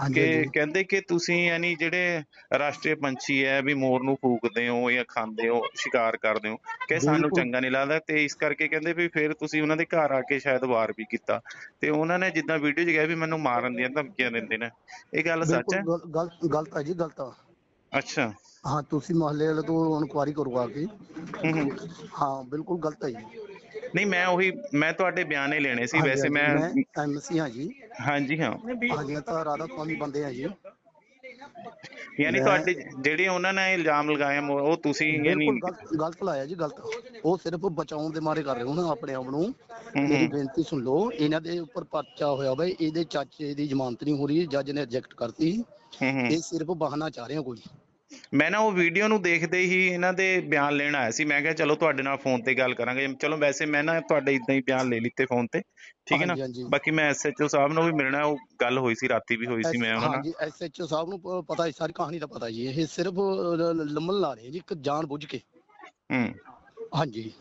ਕਿ ਕਹਿੰਦੇ ਕਿ ਤੁਸੀਂ ਯਾਨੀ ਜਿਹੜੇ ਰਾਸ਼ਟਰੀ ਪੰਛੀ ਹੈ ਵੀ ਮੋਰ ਨੂੰ ਫੂਕਦੇ ਹੋ ਜਾਂ ਖਾਂਦੇ ਹੋ ਸ਼ਿਕਾਰ ਕਰਦੇ ਹੋ ਕਿ ਸਾਨੂੰ। ਚੰਗਾ ਨਹੀਂ ਲੱਗਦਾ ਤੇ ਇਸ ਕਰਕੇ ਕਹਿੰਦੇ ਵੀ ਫਿਰ ਤੁਸੀਂ ਉਹਨਾਂ ਦੇ ਘਰ ਆ ਕੇ ਸ਼ਾਇਦ ਵਾਰ ਵੀ ਕੀਤਾ। ਤੇ ਉਹਨਾਂ ਨੇ ਜਿੱਦਾਂ ਵੀਡੀਓ 'ਚ ਕਿਹਾ ਵੀ ਮੈਨੂੰ ਮਾਰਨ ਦੀਆਂ ਧਮਕੀਆਂ ਦਿੰਦੇ ਨੇ। ਇਹ ਗੱਲ ਸੱਚ ਹੈ? ਗਲਤ ਗਲਤ ਹੈ ਜੀ ਗਲਤ ਆ। ਅੱਛਾ। ਹਾਂ ਤੁਸੀਂ ਮਹੱਲੇ ਵਾਲੇ ਤੋਂ ਇਨਕੁਆਰੀ ਕਰੋ ਆ ਕੇ। ਹਾਂ ਬਿਲਕੁਲ ਗਲਤ ਹੈ ਜੀ। ਨਹੀਂ ਮੈਂ ਉਹੀ ਮੈਂ ਤੁਹਾਡੇ ਬਿਆਨੇ ਲੈਣੇ ਸੀ ਵੈਸੇ ਮੈਂ ਐਮਸੀ ਹਾਂ ਜੀ ਹਾਂਜੀ। ਹਾਂ। ਹਾਂਜੀ ਤਾਂ ਰਾਧਾ ਸਵਾਮੀ ਬੰਦੇ ਆ ਜੀ। ਯਾਨੀ ਤੁਹਾਡੇ ਜਿਹੜੇ ਉਹਨਾਂ ਨੇ ਇਲਜ਼ਾਮ ਲਗਾਏ ਆ, ਉਹ ਤੁਸੀਂ ਯਾਨੀ ਬਿਲਕੁਲ ਗਲਤ ਲਾਇਆ ਜੀ ਗਲਤ। ਉਹ ਸਿਰਫ ਬਚਾਉਣ ਦੇ ਮਾਰੇ ਕਰ ਰਹੇ ਹੋ ਨਾ ਆਪਣੇ ਆਪ ਨੂੰ। ਮੇਰੀ ਬੇਨਤੀ ਸੁਣ ਲਓ ਇਹਨਾਂ ਦੇ ਉੱਪਰ ਪਰਚਾ ਹੋਇਆ ਵਾ ਇਹਦੇ ਚਾਚੇ ਦੀ ਜ਼ਮਾਨਤ ਨਹੀਂ ਹੋ ਰਹੀ ਜੱਜ ਨੇ ਰਿਜੈਕਟ ਕਰਤੀ। ਹੂੰ ਹੂੰ। ਇਹ ਸਿਰਫ ਬਹਾਨਾ ਚਾਹ ਰਹੇ ਹੋ ਕੋਈ। ਮੈਂ ਨਾ ਉਹ ਵੀਡੀਓ ਨੂੰ ਦੇਖਦੇ ਹੀ ਇਹਨਾਂ ਦੇ ਬਿਆਨ ਲੈਣ ਆਇਆ ਸੀ। ਮੈਂ ਕਿਹਾ ਚਲੋ ਤੁਹਾਡੇ ਨਾਲ ਫੋਨ ਤੇ ਗੱਲ ਕਰਾਂਗੇ। ਚਲੋ ਵੈਸੇ ਮੈਂ ਨਾ ਤੁਹਾਡੇ ਇਦਾਂ ਹੀ ਬਿਆਨ ਲੈ ਲਿੱਤੇ ਫੋਨ ਤੇ। ਠੀਕ ਹੈ ਨਾ? ਹਾਂਜੀ, ਹਾਂਜੀ। ਬਾਕੀ ਮੈਂ ਐਸਐਚਓ ਸਾਹਿਬ ਨੂੰ ਵੀ ਮਿਲਣਾ ਉਹ ਗੱਲ ਹੋਈ ਸੀ ਰਾਤੀ ਵੀ ਹੋਈ ਸੀ ਮੈਂ ਉਹਨਾਂ ਨਾਲ। ਹਾਂਜੀ ਐਸਐਚਓ ਸਾਹਿਬ ਨੂੰ ਪ- ਪਤਾ ਹੈ ਸਾਰੀ ਕਹਾਣੀ ਦਾ ਪਤਾ ਜੀ ਇਹ ਸਿਰਫ ਲ- ਲੰਮਣ ਲਾ ਰਹੇ ਜੀ ਇੱਕ ਜਾਣ ਬੁੱਝ ਕੇ। ਹੂੰ। ਹਾਂਜੀ।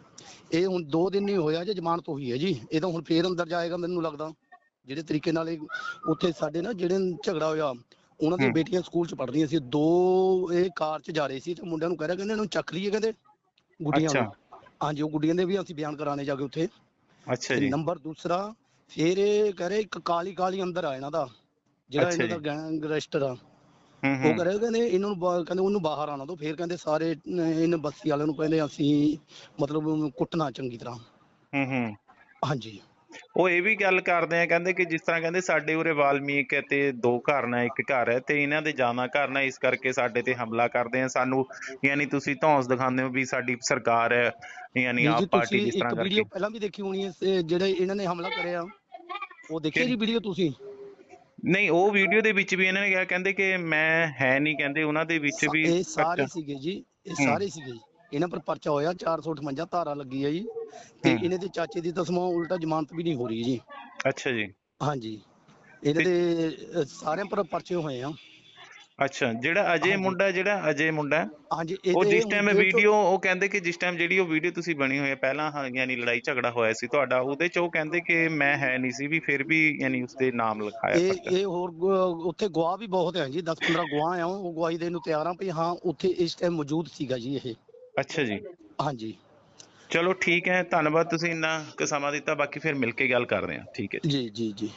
ਇਹ ਹੁਣ 2 ਦਿਨ ਨਹੀਂ ਹੋਇਆ ਜੇ ਜ਼ਮਾਨਤ ਹੋਈ ਹੈ ਜੀ। ਇਹ ਤਾਂ ਹੁਣ ਫੇਰ ਅੰਦਰ ਜਾਏਗਾ ਮੈਨੂੰ ਲੱਗਦਾ। ਜਿਹੜੇ ਤਰੀਕੇ ਨਾਲ ਇਹ ਉੱਥੇ ਸਾਡੇ ਨਾ ਜਿਹੜੇ ਝਗੜਾ ਹੋਇਆ ਉਹਨਾਂ ਦੀਆਂ। ਬੇਟੀਆਂ ਸਕੂਲ ਚ ਪੜ੍ਹਦੀਆਂ ਸੀ। ਦੋ ਇਹ ਕਾਰ ਚ ਜਾ ਰਹੇ ਸੀ ਤੇ ਮੁੰਡਿਆਂ ਨੂੰ ਕਹਿ ਰਿਹਾ ਕਹਿੰਦੇ ਇਹਨੂੰ ਚੱਕ ਲਈਏ ਕਹਿੰਦੇ ਗੁੱਡੀਆਂ ਨੂੰ। ਹਾਂਜੀ ਉਹ ਗੁੱਡੀਆਂ ਦੇ ਵੀ ਅਸੀਂ ਬਿਆਨ ਕਰਾਣੇ ਜਾ ਕੇ ਉੱਥੇ। ਅੱਛਾ ਜੀ। ਨੰਬਰ ਦੂਸਰਾ ਫਿਰ ਇਹ ਕਹਿ ਰਹੇ ਇੱਕ ਕਾਲੀ ਕਾਲੀ ਅੰਦਰ ਆ ਇਹਨਾਂ ਦਾ ਜਿਹੜਾ ਇਹਨਾਂ ਦਾ ਗੈਂਗ ਰਜਿਸਟਰ ਆ ਉਹ ਕਹ ਰਹੇ ਕਹਿੰਦੇ ਇਹਨਾਂ ਨੂੰ ਕਹਿੰਦੇ ਉਹਨੂੰ ਬਾਹਰ ਆਣਾ ਦੋ। ਫਿਰ ਕਹਿੰਦੇ ਸਾਰੇ ਇਹਨਾਂ ਬਸਤੀ ਵਾਲਿਆਂ ਨੂੰ ਕਹਿੰਦੇ ਅਸੀਂ ਮਤਲਬ ਕੁੱਟਣਾ ਚੰਗੀ ਤਰ੍ਹਾਂ। ਹੂੰ ਹੂੰ। ਹਾਂਜੀ। ਉਹ ਇਹ ਵੀ ਗੱਲ ਕਰਦੇ ਆ ਕਹਿੰਦੇ ਕਿ ਜਿਸ ਤਰ੍ਹਾਂ ਕਹਿੰਦੇ ਸਾਡੇ ਉਰੇ ਵਾਲਮੀਕ ਤੇ ਦੋ ਘਰ ਨੇ ਇੱਕ ਘਰ ਹੈ ਤੇ ਇਹਨਾਂ ਦੇ ਜ਼ਿਆਦਾ ਘਰ ਨੇ ਇਸ ਕਰਕੇ ਸਾਡੇ ਤੇ ਹਮਲਾ ਕਰਦੇ ਆ ਸਾਨੂੰ ਯਾਨੀ ਤੁਸੀਂ ਧੌਂਸ ਦਿਖਾਉਂਦੇ ਹੋ ਵੀ ਸਾਡੀ ਸਰਕਾਰ ਹੈ ਯਾਨੀ ਆਪ ਪਾਰਟੀ ਜਿਸ ਤਰ੍ਹਾਂ ਕਰਕੇ ਵੀਡੀਓ ਪਹਿਲਾਂ ਵੀ ਦੇਖੀ ਹੋਣੀ ਹੈ ਜਿਹੜੇ ਇਹਨਾਂ ਨੇ ਹਮਲਾ ਕਰਿਆ ਉਹ ਦੇਖੀ ਜੀ ਵੀਡੀਓ ਤੁਸੀਂ ਨਹੀਂ ਉਹ ਵੀਡੀਓ ਦੇ ਵਿੱਚ ਵੀ ਇਹਨਾਂ ਨੇ ਕਿਹਾ ਕਹਿੰਦੇ ਕਿ ਮੈਂ ਹੈ ਨਹੀਂ ਕਹਿੰਦੇ ਉਹਨਾਂ ਦੇ ਵਿੱਚ ਵੀ ਇਹ ਸਾਰੇ ਸੀਗੇ ਜੀ ਇਹ। ਸਾਰੇ ਸੀਗੇ। ਇਹਨਾਂ ਪਰ ਪਰਚਾ ਹੋਇਆ 458 ਧਾਰਾ ਲੱਗੀ ਹੈ ਜੀ। ਤੇ। ਇਹਨਾਂ ਦੇ ਚਾਚੇ ਦੀ ਤਾਂ ਸਮਾਂ ਉਲਟਾ ਜ਼ਮਾਨਤ ਵੀ ਨਹੀਂ ਹੋ ਰਹੀ ਜੀ। ਅੱਛਾ ਜੀ। ਹਾਂਜੀ। ਇਹਨਾਂ ਦੇ ਅਹ, ਸਾਰਿਆਂ ਪਰ ਪਰਚੇ ਹੋਏ ਆ। ਅੱਛਾ ਜਿਹੜਾ ਅਜੇ। ਮੁੰਡਾ ਜਿਹੜਾ ਅਜੇ ਮੁੰਡਾ ਹਾਂਜੀ ਉਹ ਇਹਦੇ ਜਿਸ ਟਾਈਮ ਚੋਂ- ਵੀਡੀਓ ਉਹ ਕਹਿੰਦੇ ਕਿ ਜਿਸ ਟਾਈਮ ਜਿਹੜੀ ਉਹ ਵੀਡੀਓ ਤੁਸੀਂ ਬਣੀ ਹੋਈ ਹੈ ਪਹਿਲਾਂ ਹਾਂ, ਯਾਨੀ ਲੜਾਈ ਝਗੜਾ ਹੋਇਆ ਸੀ ਤੁਹਾਡਾ ਉਹਦੇ ਚ ਉਹ ਕਹਿੰਦੇ ਕਿ ਮੈਂ ਹੈ ਨਹੀਂ ਸੀ ਵੀ ਫਿਰ ਵੀ ਯਾਨੀ ਉਸਦੇ ਨਾਮ ਲਿਖਾਇਆ ਇਹ ਇਹ ਹੋਰ ਗ- ਉੱਥੇ ਗਵਾਹ ਵੀ ਬਹੁਤ ਹੈ ਜੀ 10 15 ਗਵਾਹ ਆ ਉਹ ਗਵਾਹੀ ਦੇਣ ਨੂੰ ਤਿਆਰ ਆ ਵੀ ਹਾਂ ਉੱਥੇ ਇਸ ਟਾਈਮ ਮੌਜੂਦ ਸੀਗਾ ਜੀ ਇਹ। ਅੱਛਾ ਜੀ। ਹਾਂਜੀ। ਚਲੋ ਠੀਕ ਹੈ ਧੰਨਵਾਦ ਤੁਸੀਂ ਇੰਨਾ ਕੁ ਸਮਾਂ ਦਿੱਤਾ ਬਾਕੀ ਫਿਰ ਮਿਲ ਕੇ ਗੱਲ ਕਰਦੇ ਹਾਂ। ਠੀਕ ਹੈ ਜੀ। ਜੀ ਜੀ ਜੀ।